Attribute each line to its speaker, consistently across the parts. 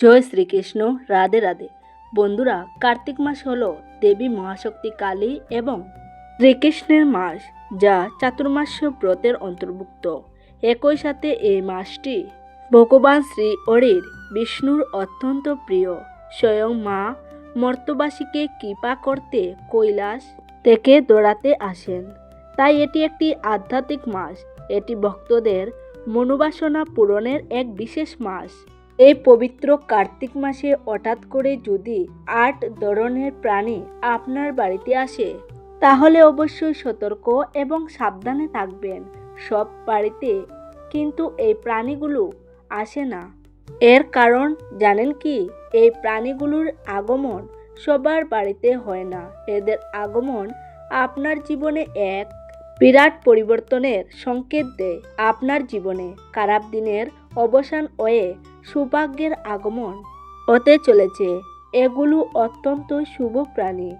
Speaker 1: জয় শ্রীকৃষ্ণ, রাধে রাধে। বন্ধুরা, কার্তিক মাস হল দেবী মহাশক্তি কালী এবং শ্রীকৃষ্ণের মাস, যা চাতুর্মাস্য ব্রতের অন্তর্ভুক্ত। একই সাথে এই মাসটি ভগবান শ্রী অরির বিষ্ণুর অত্যন্ত প্রিয়। স্বয়ং মা মর্তবাসীকে কৃপা করতে কৈলাস থেকে দৌড়াতে আসেন। তাই এটি একটি আধ্যাত্মিক মাস। এটি ভক্তদের মনোবাসনা পূরণের এক বিশেষ মাস। এই পবিত্র কার্তিক মাসে হঠাৎ করে যদি আট ধরনের প্রাণী আপনার বাড়িতে আসে, তাহলে অবশ্যই সতর্ক এবং সাবধানে থাকবেন। সব বাড়িতে কিন্তু এই প্রাণীগুলো আসে না। এর কারণ জানেন কি? এই প্রাণীগুলোর আগমন সবার বাড়িতে হয় না। এদের আগমন আপনার জীবনে এক বিরাট পরিবর্তনের সংকেত দেয়। আপনার জীবনে খারাপ দিনের অবসান হয়ে সৌভাগ্যের আগমন হতে চলেছে। এগুলো অত্যন্ত শুভ প্রাণী।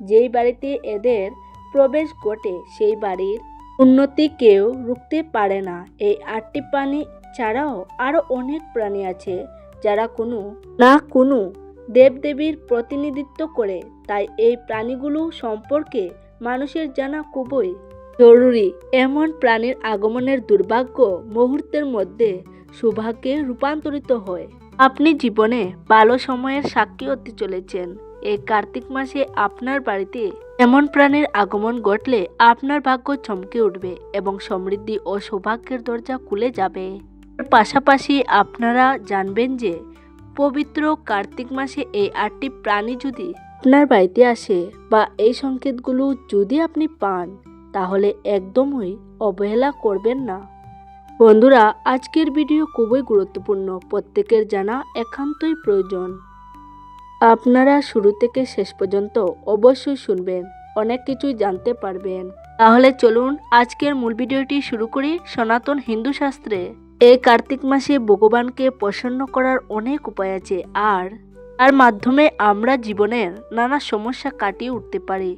Speaker 1: যেই বাড়িতে এদের প্রবেশ ঘটে, সেই বাড়ির উন্নতি কেউ রুখতে পারে না। এই আটটি প্রাণী ছাড়াও আরও অনেক প্রাণী আছে, যারা কোনো না কোনো দেবদেবীর প্রতিনিধিত্ব করে। তাই এই প্রাণীগুলো সম্পর্কে মানুষের জানা খুবই জরুরি। এমন প্রাণীর আগমনের দুর্ভাগ্য মুহূর্তের মধ্যে সৌভাগ্যে রূপান্তরিত হয়। আপনি জীবনে ভালো সময়ের সাক্ষী হতে চলেছেন। এই কার্তিক মাসে আপনার বাড়িতে এমন প্রাণীর আগমন ঘটলে আপনার ভাগ্য চমকে উঠবে এবং সমৃদ্ধি ও সৌভাগ্যের দরজা খুলে যাবে। পাশাপাশি আপনারা জানবেন যে পবিত্র কার্তিক মাসে এই আটটি প্রাণী যদি আপনার বাড়িতে আসে বা এই সংকেতগুলো যদি আপনি পান, তাহলে একদমই অবহেলা করবেন না। বন্ধুরা, আজকের ভিডিও খুবই গুরুত্বপূর্ণ। প্রত্যেকের জানা একান্তই প্রয়োজন। আপনারা শুরু থেকে শেষ পর্যন্ত অবশ্যই শুনবেন, অনেক কিছুই জানতে পারবেন। তাহলে চলুন আজকের মূল ভিডিওটি শুরু করি সনাতন হিন্দু শাস্ত্রে। এই কার্তিক মাসে ভগবানকে প্রসন্ন করার অনেক উপায় আছে আর তার মাধ্যমে আমরা জীবনের নানা সমস্যা কাটিয়ে উঠতে পারি।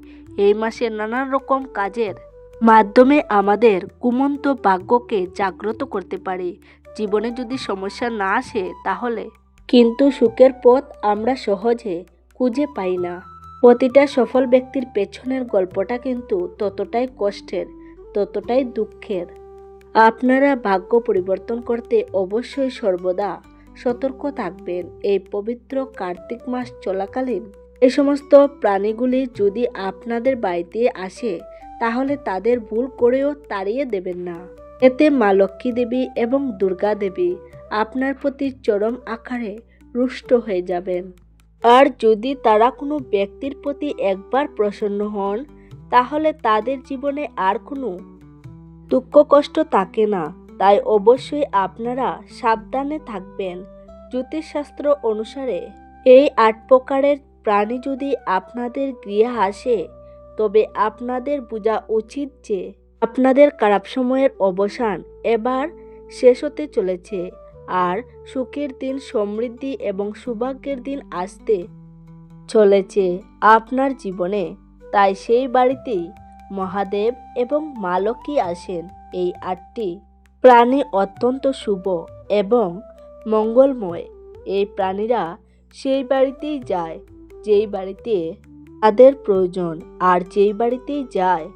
Speaker 1: এই মাসে নানান রকম কাজের মাধ্যমে আমাদের কুমন্ত ভাগ্যকে জাগ্রত করতে পারি। জীবনে যদি সমস্যা না আসে তাহলে? কিন্তু সুখের পথ আমরা সহজে খুঁজে পাই না। প্রতিটা সফল ব্যক্তির পেছনের গল্পটা কিন্তু ততটাই কষ্টের, ততটাই দুঃখের। আপনারা ভাগ্য পরিবর্তন করতে অবশ্যই সর্বদা সতর্ক থাকবেন। এই পবিত্র কার্তিক মাস চলাকালীন এই সমস্ত প্রাণীগুলি যদি আপনাদের বাড়িতে আসে তাহলে তাদের ভুল করেও তাড়িয়ে দেবেন না। এতে মা লক্ষ্মী দেবী এবং দুর্গা দেবী আপনার প্রতি চরম আকারে রুষ্ট হয়ে যাবেন। আর যদি তারা কোনো ব্যক্তির প্রতি একবার প্রসন্ন হন, তাহলে তাদের জীবনে আর কোনো দুঃখ কষ্ট থাকে না। তাই অবশ্যই আপনারা সাবধানে থাকবেন। জ্যোতিষশাস্ত্র অনুসারে এই আট প্রকারের প্রাণী যদি আপনাদের গৃহে আসে তবে আপনাদের বোঝা উচিত যে আপনাদের খারাপ সময়ের অবসান এবার শেষ হতে চলেছে আর সুখের দিন, সমৃদ্ধি এবং সৌভাগ্যের দিন আসতে চলেছে আপনার জীবনে। তাই সেই বাড়িতেই মহাদেব এবং মা লক্ষ্মী আসেন এই আটটি প্রাণী অত্যন্ত শুভ এবং মঙ্গলময়। এই প্রাণীরা সেই বাড়িতেই যায়, যেই বাড়িতে তাদের প্রয়োজন। আর যেই বাড়িতেই যায়,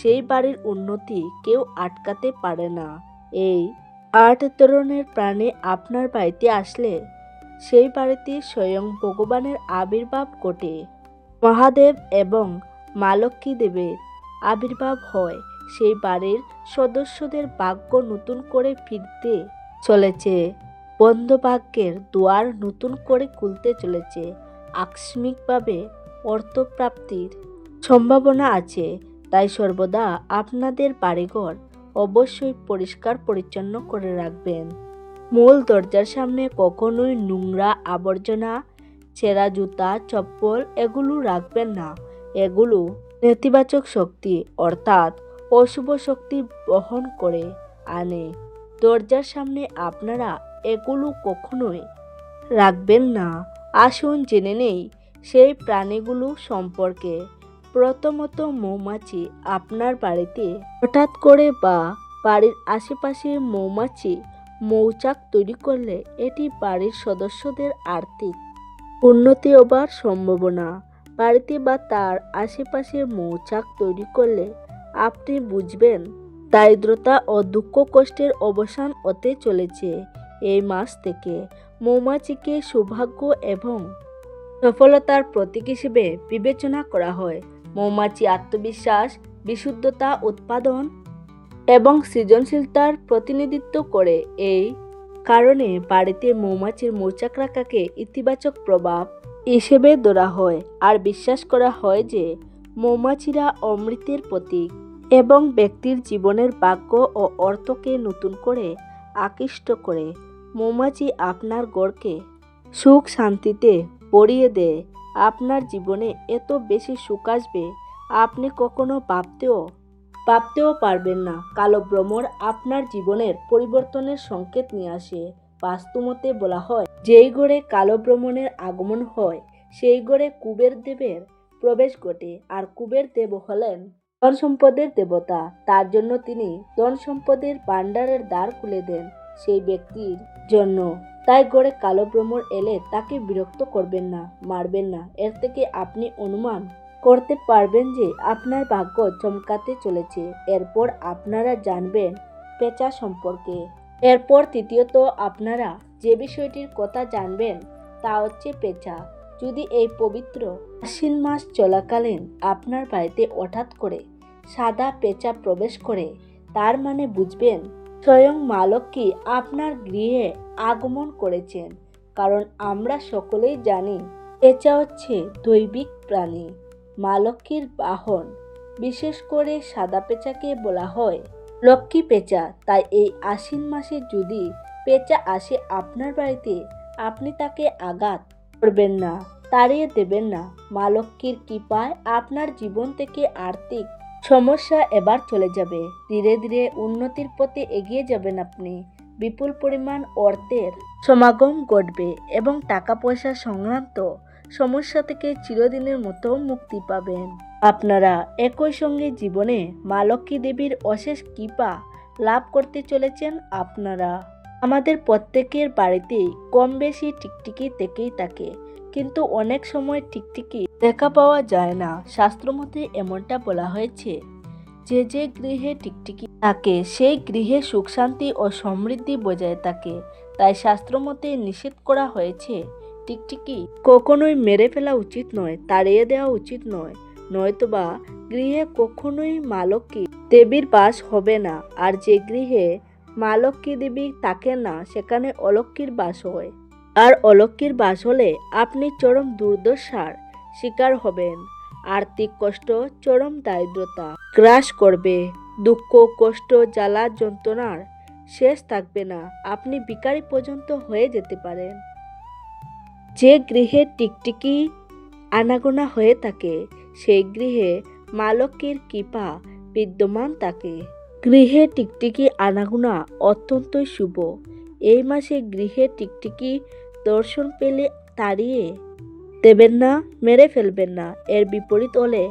Speaker 1: সেই বাড়ির উন্নতি কেউ আটকাতে পারে না। এই আট ধরনের প্রাণী আপনার বাড়িতে আসলে সেই বাড়িতে স্বয়ং ভগবানের আবির্ভাব ঘটে। মহাদেব এবং মা লক্ষ্মী দেবের আবির্ভাব হয়। সেই বাড়ির সদস্যদের ভাগ্য নতুন করে ফিরতে চলেছে। বন্ধ ভাগ্যের দুয়ার নতুন করে খুলতে চলেছে। আকস্মিকভাবে অর্থপ্রাপ্তির সম্ভাবনা আছে, তাই সর্বদা আপনাদের বাড়িঘর অবশ্যই পরিষ্কার পরিচ্ছন্ন করে রাখবেন। মূল দরজার সামনে কখনোই নোংরা আবর্জনা, ছেঁড়া জুতা, চপ্পল এগুলো রাখবেন না। এগুলো নেতিবাচক শক্তি, অর্থাৎ অশুভ শক্তি বহন করে আনে। দরজার সামনে আপনারা এগুলো কখনোই রাখবেন না। আসুন জেনে নেই সেই প্রাণীগুলো সম্পর্কে প্রথমত মৌমাছি আপনার বাড়িতে হঠাৎ করে বা বাড়ির আশেপাশে মৌমাছি মৌচাক তৈরি করলে এটি বাড়ির সদস্যদের আর্থিক উন্নতি হবার সম্ভাবনা। বাড়িতে বা তার আশেপাশে মৌচাক তৈরি করলে আপনি বুঝবেন দারিদ্রতা ও দুঃখ কষ্টের অবসান হতে চলেছে। এই মাস থেকে মৌমাছিকে সৌভাগ্য এবং সফলতার প্রতীক হিসেবে বিবেচনা করা হয়। মৌমাছি আত্মবিশ্বাস, বিশুদ্ধতা, উৎপাদন এবং সৃজনশীলতার প্রতিনিধিত্ব করে। এই কারণে বাড়িতে মৌমাছির মৌচাক রাখাকে ইতিবাচক প্রভাব হিসেবে ধরা হয় আর বিশ্বাস করা হয় যে মৌমাছিরা অমৃতের প্রতীক এবং ব্যক্তির জীবনের ভাগ্য ও অর্থকে নতুন করে আকৃষ্ট করে। মৌমাছি আপনার গড়কে সুখ শান্তিতে ভরিয়ে দেয়। আপনার জীবনে এত বেশি সুখ আসবে, আপনি কখনো ভাবতেও ভাবতেও পারবেন না। কালো ভ্রমর আপনার জীবনের পরিবর্তনের সংকেত নিয়ে আসে। বাস্তুমতে বলা হয়, যেই ঘরে কালো ভ্রমণের আগমন হয়, সেই ঘরে কুবের দেবের প্রবেশ ঘটে। আর কুবের দেব হলেন ধন সম্পদের দেবতা। তার জন্য তিনি ধন সম্পদের ভাণ্ডারের দ্বার খুলে দেন সেই ব্যক্তির জন্য। তাই গড়ে কালো ভ্রমর এলে তাকে বিরক্ত করবেন না, মারবেন না। এর থেকে আপনি অনুমান করতে পারবেন যে আপনার ভাগ্য চমকাতে চলেছে। এরপর আপনারা জানবেন পেঁচা সম্পর্কে। এরপর তৃতীয়ত আপনারা যে বিষয়টির কথা জানবেন তা হচ্ছে পেঁচা। যদি এই পবিত্র আশ্বিন মাস চলাকালীন আপনার বাড়িতে হঠাৎ করে সাদা পেঁচা প্রবেশ করে, তার মানে বুঝবেন স্বয়ং মা লক্ষ্মী আপনার গৃহে আগমন করেছেন, কারণ আমরা সকলেই জানি পেঁচা হচ্ছে দৈবিক প্রাণী মা লক্ষ্মীর বাহন। বিশেষ করে সাদা পেঁচাকে বলা হয় লক্ষ্মী পেঁচা। তাই এই আশ্বিন মাসে যদি পেঁচা আসে আপনার বাড়িতে, আপনি তাকে আঘাত করবেন না, তাড়িয়ে দেবেন না। মা লক্ষ্মীর কৃপায় আপনার জীবন থেকে আর্থিক সমস্যা এবার চলে যাবে। ধীরে ধীরে উন্নতির পথে এগিয়ে যাবেন আপনি। বিপুল পরিমাণ অর্থের সমাগম ঘটবে এবং টাকা পয়সা সংক্রান্ত সমস্যা থেকে চিরদিনের মতো মুক্তি পাবেন। আপনারা একই সঙ্গে জীবনে মা লক্ষ্মী দেবীর অশেষ কৃপা লাভ করতে চলেছেন আপনারা। আমাদের প্রত্যেকের বাড়িতেই কম বেশি টিকটিকি থেকেই থাকে, কিন্তু অনেক সময় টিকটিকি দেখা পাওয়া যায় না। শাস্ত্রমতে এমনটা বলা হয়েছে, যে যে গৃহে টিকটিকি থাকে, সেই গৃহে সুখ শান্তি ও সমৃদ্ধি বজায় থাকে। তাই শাস্ত্রমতে নিষেধ করা হয়েছে, টিকটিকি কখনোই মেরে ফেলা উচিত নয়, তাড়িয়ে দেওয়া উচিত নয়। নয়তোবা গৃহে কখনোই মা লক্ষ্মী দেবীর বাস হবে না, আর যে গৃহে মা লক্ষ্মী দেবী থাকেন না, সেখানে অলক্ষ্মীর বাস হয়। আর অলক্ষ্মীর বাস হলে আপনি চরম দুর্দশার শিকার হবেন। আর্থিক কষ্ট, চরম দারিদ্রতা গ্রাস করবে। দুঃখ, কষ্ট, জ্বালা, যন্ত্রণার শেষ থাকবে না। আপনি ভিখারি পর্যন্ত হয়ে যেতে পারেন। যে গৃহে টিকটিকি আনাগোনা হয়ে থাকে, সেই গৃহে মালকের কৃপা বিদ্যমান থাকে। গৃহে টিকটিকি আনাগোনা অত্যন্তই শুভ। এই মাসে গৃহে টিকটিকি দর্শন পেলে তাড়িয়ে দেবেন না, মেরে ফেলবেন না। এর বিপরীত হলে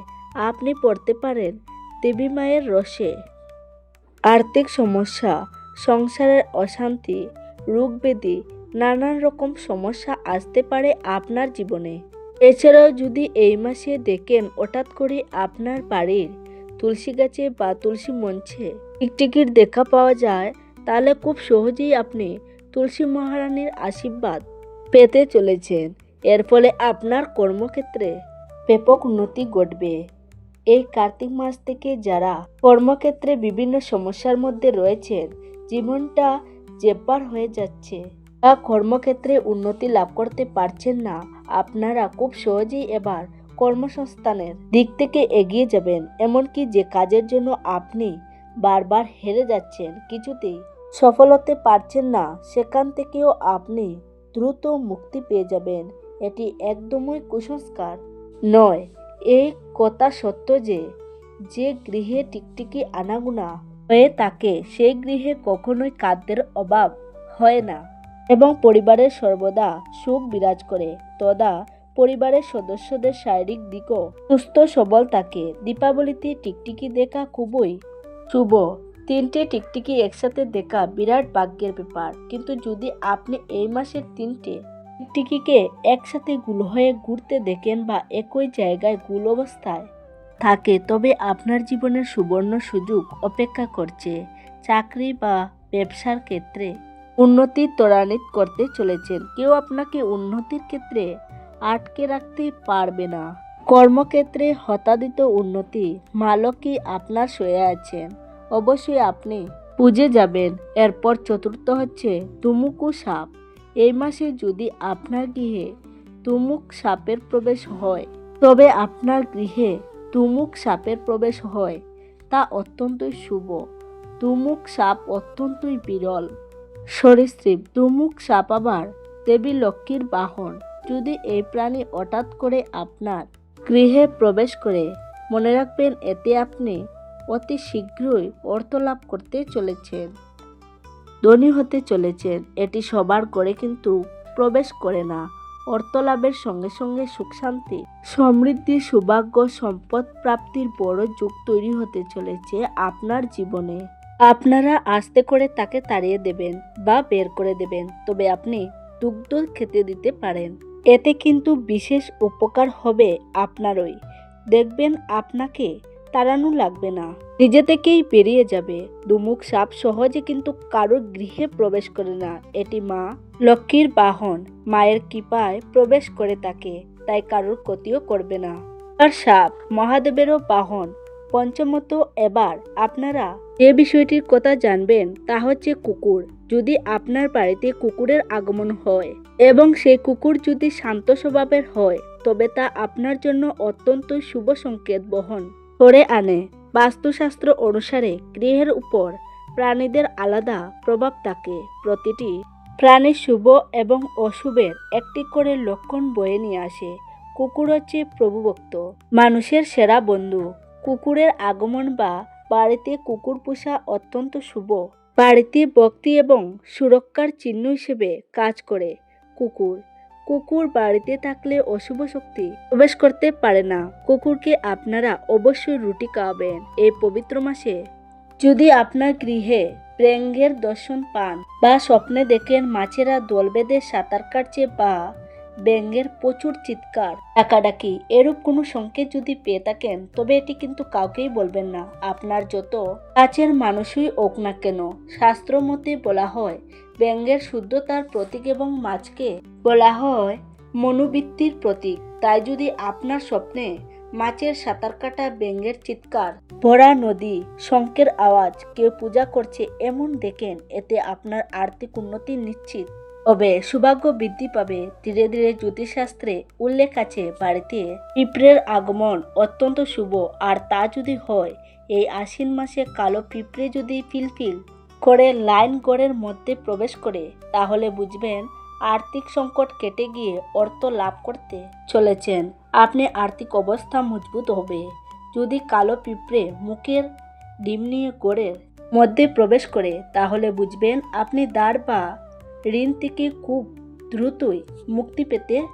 Speaker 1: আপনি পড়তে পারেন দেবী মায়ের রসে। আর্থিক সমস্যা, সংসারের অশান্তি রোগব্যাধি নানান রকম সমস্যা আসতে পারে আপনার জীবনে। এছাড়াও যদি এই মাসে দেখেন হঠাৎ করে আপনার বাড়ির তুলসী গাছে বা তুলসী মঞ্চে টিকটিকির দেখা পাওয়া যায়, তাহলে খুব সহজেই আপনি তুলসী মহারানীর আশীর্বাদ পেতে চলেছেন। এর ফলে আপনার কর্মক্ষেত্রে ব্যাপক উন্নতি ঘটবে। এই কার্তিক মাস থেকে যারা কর্মক্ষেত্রে বিভিন্ন সমস্যার মধ্যে রয়েছেন, জীবনটা জেব্বার হয়ে যাচ্ছে। বা কর্মক্ষেত্রে উন্নতি লাভ করতে পারছেন না। আপনারা খুব সহজেই এবার কর্মসংস্থানের দিক থেকে এগিয়ে যাবেন। এমনকি যে কাজের জন্য আপনি বারবার হেরে যাচ্ছেন, কিছুতেই সফল হতে পারছেন না, সেখান থেকেও আপনি দ্রুত মুক্তি পেয়ে যাবেন। এটি একদমই কুসংস্কার। নয় এই কথা সত্য যে যে গৃহে টিকটিকি আনাগুনা হয়ে থাকে, সেই গৃহে কখনোই খাদ্যের অভাব হয় না এবং পরিবারের সর্বদা সুখ বিরাজ করে। তদা পরিবারের সদস্যদের শারীরিক দিকও সুস্থ সবল থাকে। দীপাবলিতে টিকটিকি দেখা খুবই শুভ। তিনটে টিকটিকি একসাথে দেখা বিরাট ভাগ্যের ব্যাপার। কিন্তু যদি আপনি এই মাসের তিনটে টিকটিকিকে একসাথে গুল হয়ে ঘুরতে দেখেন বা একই জায়গায় গুল অবস্থায় থাকে। তবে আপনার জীবনের সুবর্ণ সুযোগ অপেক্ষা করছে। চাকরি বা ব্যবসার ক্ষেত্রে উন্নতি ত্বরান্বিত করতে চলেছেন। কেউ আপনাকে উন্নতির ক্ষেত্রে আটকে রাখতে পারবে না। কর্মক্ষেত্রে হতাদিত উন্নতি মালকই আপনার সয়ে আছেন। অবশ্যই আপনি বুঝে যাবেন। এরপর চতুর্থ হচ্ছে তুমুকু সাপ। এই মাসে যদি আপনার গৃহে তুমুক সাপের প্রবেশ হয়, তবে আপনার গৃহে তুমুক সাপের প্রবেশ হয়, তা অত্যন্তই শুভ। তুমুক সাপ অত্যন্তই বিরল। সরীসৃপ, তুমুক সাপ আবার দেবী লক্ষ্মীর বাহন। যদি এই প্রাণী হঠাৎ করে আপনার গৃহে প্রবেশ করে, মনে রাখবেন এতে আপনি অতি শীঘ্রই অর্থ লাভ করতে চলেছেন। ধনী হতে চলেছেন, এটি সবার করে কিন্তু প্রবেশ করে না। অর্থলাভের সঙ্গে সঙ্গে সুখ শান্তি, সমৃদ্ধি, সৌভাগ্য, সম্পদ প্রাপ্তির বড় যুগ তৈরি হতে চলেছে আপনার জীবনে। আপনারা আস্তে করে তাকে তাড়িয়ে দেবেন বা বের করে দেবেন, তবে আপনি দুগ্ধ খেতে দিতে পারেন। এতে কিন্তু বিশেষ উপকার হবে আপনারই। দেখবেন আপনাকে তাড়ানো লাগবে না। নিজে থেকেই পেরিয়ে যাবে। দুমুখ সাপ সহজে কিন্তু কারোর গৃহে প্রবেশ করে না। এটি মা লক্ষ্মীর বাহন। মায়ের কৃপায় প্রবেশ করে তাকে। তাই কারোর ক্ষতিও করবে না। আর সাপ মহাদেবেরও বাহন। পঞ্চমত এবার আপনারা যে বিষয়টির কথা জানবেন তা হচ্ছে কুকুর। যদি আপনার বাড়িতে কুকুরের আগমন হয় এবং সেই কুকুর যদি শান্ত স্বভাবের হয়, তবে তা আপনার জন্য অত্যন্ত শুভ সংকেত বহন। করে আনে। বাস্তুশাস্ত্র অনুসারে গৃহের উপর প্রাণীদের আলাদা প্রভাব থাকে। প্রতিটি প্রাণী শুভ এবং অশুভের একটি করে লক্ষণ বয়ে নিয়ে আসে। কুকুর হচ্ছে প্রভুভক্ত। মানুষের সেরা বন্ধু। কুকুরের আগমন বা বাড়িতে কুকুর পোষা অত্যন্ত শুভ। বাড়িতে ভক্তি এবং সুরক্ষার চিহ্ন হিসেবে কাজ করে কুকুর। কুকুর বাড়িতে থাকলে অশুভ শক্তি প্রবেশ করতে পারে না। কুকুরকে আপনারা অবশ্যই রুটি খাওয়াবেন এই পবিত্র মাসে। যদি আপনার গৃহে প্রেঙ্গের দর্শন পান বা স্বপ্নে দেখেন মাছেরা দল বেঁধে সাঁতার কাটছে বা ব্যাঙ্গের প্রচুর চিৎকার, ডাকাডাকি, এরূপ কোনো সংকেত যদি পেয়ে থাকেন, তবে এটি কিন্তু কাউকেই বলবেন না। আপনার যত কাছের মানুষই হোক না কেন, শাস্ত্র মতে বলা হয় ব্যঙ্গের শুদ্ধতার প্রতীক এবং মাছকে বলা হয় মনোবৃত্তির প্রতীক। তাই যদি আপনার স্বপ্নে মাছের সাঁতার কাটা ব্যঙ্গের চিৎকার, ভরা নদী শঙ্কের আওয়াজ, কেউ পূজা করছে এমন দেখেন, এতে আপনার আর্থিক উন্নতি নিশ্চিত তবে সৌভাগ্য বৃদ্ধি পাবে। ধীরে ধীরে জ্যোতিষশাস্ত্রে উল্লেখ আছে, বাড়িতে পিঁপড়ের আগমন অত্যন্ত শুভ। আর তা যদি হয়, এই আশ্বিন মাসে কালো পিঁপড়ে যদি ফিলফিল করে লাইন গড়ের মধ্যে প্রবেশ করে, তাহলে বুঝবেন আর্থিক সংকট কেটে গিয়ে অর্থ লাভ করতে চলেছেন। আপনি আর্থিক অবস্থা মজবুত হবে। যদি কালো পিঁপড়ে মুখের ডিম নিয়ে গড়ের মধ্যে প্রবেশ করে, তাহলে বুঝবেন আপনি দাঁড় বা ঋণ থেকে খুব দ্রুতই মুক্তি পেতে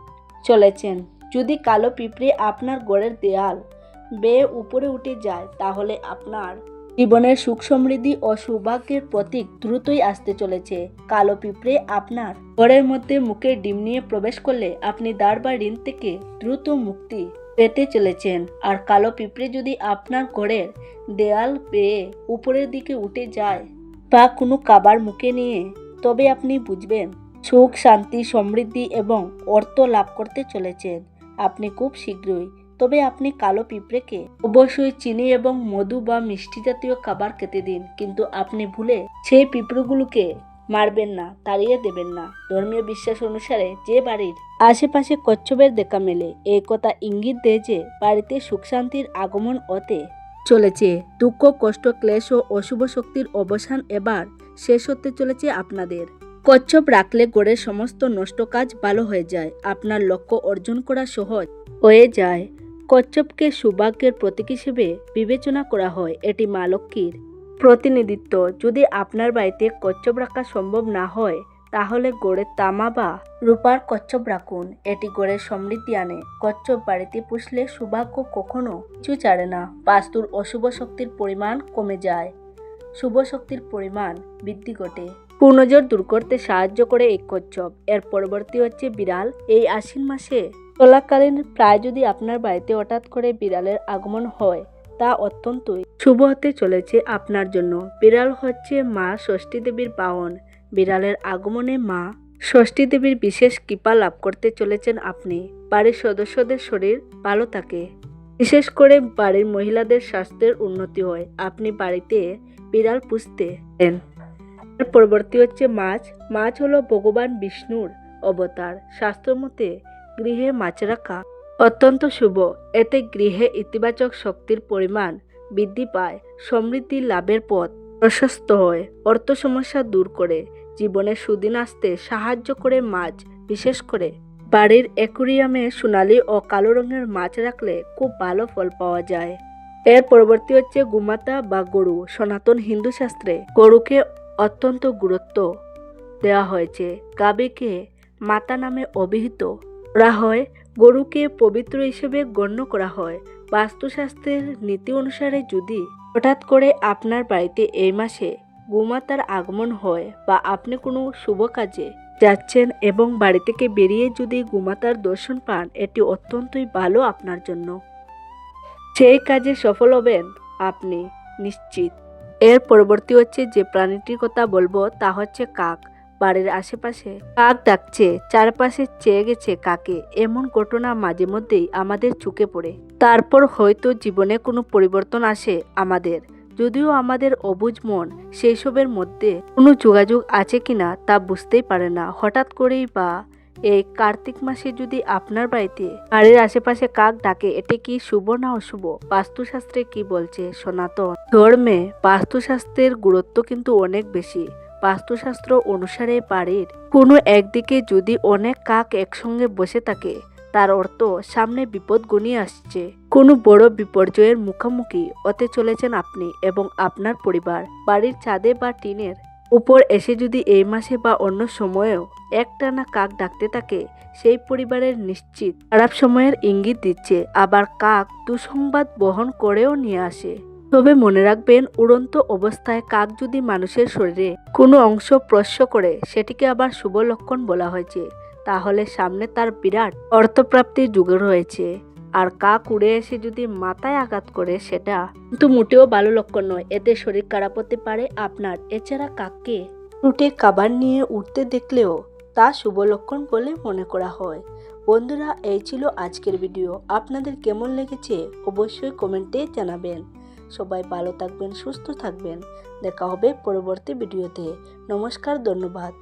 Speaker 1: চলেছেন। যদি কালো পিঁপড়ে আপনার গড়ের দেয়াল বেয়ে উপরে উঠে যায়, তাহলে আপনার জীবনের সুখ সমৃদ্ধি ও সৌভাগ্যের প্রতীক দ্রুতই আসতে চলেছে। কালো পিঁপড়ে আপনার ঘরের মধ্যে মুখে ডিম নিয়ে প্রবেশ করলে আপনি দাঁড় বা ঋণ থেকে দ্রুত মুক্তি পেতে চলেছেন। আর কালো পিঁপড়ে যদি আপনার ঘরের দেয়াল পেয়ে উপরের দিকে উঠে যায় বা কোনো কাবার মুখে নিয়ে, তবে আপনি বুঝবেন সুখ, শান্তি, সমৃদ্ধি এবং অর্থ লাভ করতে চলেছেন। আপনি খুব শীঘ্রই তবে আপনি কালো পিঁপড়েকে অবশ্যই চিনি এবং মধু বা মিষ্টি জাতীয় খাবার খেতে দিন, কিন্তু আপনি ভুলে সেই পিঁপড়েগুলোকে মারবেন না, তাড়িয়ে দেবেন না। ধর্মীয় বিশ্বাস অনুসারে যে বাড়ির আশেপাশে কচ্ছপের দেখা মেলে এই কথা ইঙ্গিত দেয় যে বাড়িতে সুখ শান্তির আগমন হতে চলেছে। দুঃখ, কষ্ট, ক্লেশ ও অশুভ শক্তির অবসান এবার শেষ হতে চলেছে আপনাদের। কচ্ছপ রাখলে গড়ের সমস্ত নষ্ট কাজ ভালো হয়ে যায়। আপনার লক্ষ্য অর্জন করা সহজ হয়ে যায়। কচ্ছপকে সৌভাগ্যের প্রতীক হিসেবে বিবেচনা করা হয়। এটি মা লক্ষ্মীর প্রতিনিধিত্ব। যদি আপনার বাড়িতে কচ্ছপ রাখা সম্ভব না হয়, তাহলে গড়ের তামা বা রূপার কচ্ছপ রাখুন। এটি গড়ের সমৃদ্ধি আনে। কচ্ছপ বাড়িতে পুষলে সৌভাগ্য কখনো কিছু ছাড়ে না। বাস্তুর অশুভ শক্তির পরিমাণ কমে যায়। শুভ শক্তির পরিমাণ বৃদ্ধি ঘটে। পূর্ণজোর দূর করতে সাহায্য করে এই কচ্ছপ। এর পরবর্তী হচ্ছে বিড়াল। এই আশ্বিন মাসে চলাকালীন প্রায় যদি আপনার বাড়িতে হঠাৎ করে বিড়ালের আগমন হয়, তা অত্যন্তই শুভ হতে চলেছে আপনার জন্য। বিড়াল হচ্ছে মা ষষ্ঠী দেবীর বাহন। বিড়ালের আগমনে মা ষষ্ঠী দেবীর বিশেষ কৃপা লাভ করতে চলেছেন আপনি। বাড়ির সদস্যদের শরীর ভালো থাকে। বিশেষ করে বাড়ির মহিলাদের স্বাস্থ্যের উন্নতি হয়। আপনি বাড়িতে বিড়াল পুষতে পরবর্তী হচ্ছে মাছ। মাছ হলো ভগবান বিষ্ণুর অবতার। শাস্ত্রমতে গৃহে মাছ রাখা অত্যন্ত শুভ। এতে গৃহে ইতিবাচক শক্তির পরিমাণ বৃদ্ধি পায়। সমৃদ্ধি লাভের পথ প্রশস্ত হয়। অর্থ সমস্যা দূর করে জীবনে সুদিন আসতে সাহায্য করে মাছ, বিশেষ করে বাড়ির অ্যাকুরিয়ামে সোনালি ও কালো রঙের মাছ রাখলে খুব ভালো ফল পাওয়া যায়। এর পরবর্তী হচ্ছে গুমাতা বা গরু সনাতন হিন্দু শাস্ত্রে। গরুকে অত্যন্ত গুরুত্ব দেওয়া হয়েছে গাবিকে মাতা নামে অভিহিত। করা হয়, গরুকে পবিত্র হিসেবে গণ্য করা হয়। বাস্তুশাস্ত্রের নীতি অনুসারে যদি হঠাৎ করে আপনার বাড়িতে এই মাসে গোমাতার আগমন হয় বা আপনি কোনো শুভ কাজে যাচ্ছেন এবং বাড়ি থেকে বেরিয়ে যদি গোমাতার দর্শন পান, এটি অত্যন্তই ভালো আপনার জন্য। সেই কাজে সফল হবেন আপনি, নিশ্চিত। এর পরবর্তী হচ্ছে যে প্রাণীটির কথা বলব, তা হচ্ছে কাক। বাড়ির আশেপাশে কাক ডাকছে, চারপাশে চেয়ে গেছে কাকে। এমন ঘটনা মাঝে মধ্যেই আমাদের চুকে পড়ে। তারপর হয়তো জীবনে কোনো পরিবর্তন আসে আমাদের। যদিও আমাদের অবুঝ মন সেই সবের মধ্যে কোনো যোগাযোগ আছে কিনা তা বুঝতেই পারে না। হঠাৎ করেই বা এই কার্তিক মাসে যদি আপনার বাড়িতে বাড়ির আশেপাশে কাক ডাকে, এটি কি শুভ না অশুভ? বাস্তুশাস্ত্রে কি বলছে সনাতন? ধর্মে বাস্তুশাস্ত্রের গুরুত্ব কিন্তু অনেক বেশি। বাস্তুশাস্ত্র অনুসারে বাড়ির কোনো একদিকে যদি অনেক কাক একসঙ্গে বসে থাকে, তার অর্থ সামনে বিপদ গনিয়ে আসছে। কোনো বড় বিপর্যয়ের মুখোমুখি হতে চলেছেন আপনি এবং আপনার পরিবার। বাড়ির ছাদে বা টিনের উপর এসে যদি এই মাসে বা অন্য সময়েও একটানা কাক ডাকতে থাকে, সেই পরিবারের নিশ্চিত খারাপ সময়ের ইঙ্গিত দিচ্ছে। আবার কাক দুঃসংবাদ বহন করেও নিয়ে আসে। তবে মনে রাখবেন, উড়ন্ত অবস্থায় কাক যদি মানুষের শরীরে কোনো অংশ স্পর্শ করে, সেটিকে আবার শুভ লক্ষণ বলা হয়েছে। তাহলে সামনে তার বিরাট অর্থপ্রাপ্তির যুগ রয়েছে। আর কাক উড়ে এসে যদি মাথায় আঘাত করে, সেটা কিন্তু মোটেও ভালো লক্ষণ নয়। এতে শরীর খারাপ হতে পারে আপনার। এছাড়া কাককে উঠে খাবার নিয়ে উঠতে দেখলেও তা শুভ লক্ষণ বলে মনে করা হয়। বন্ধুরা, এই ছিল আজকের ভিডিও। আপনাদের কেমন লেগেছে অবশ্যই কমেন্টে জানাবেন। সবাই ভালো থাকবেন সুস্থ থাকবেন। দেখা হবে পরবর্তী ভিডিওতে। নমস্কার ধন্যবাদ।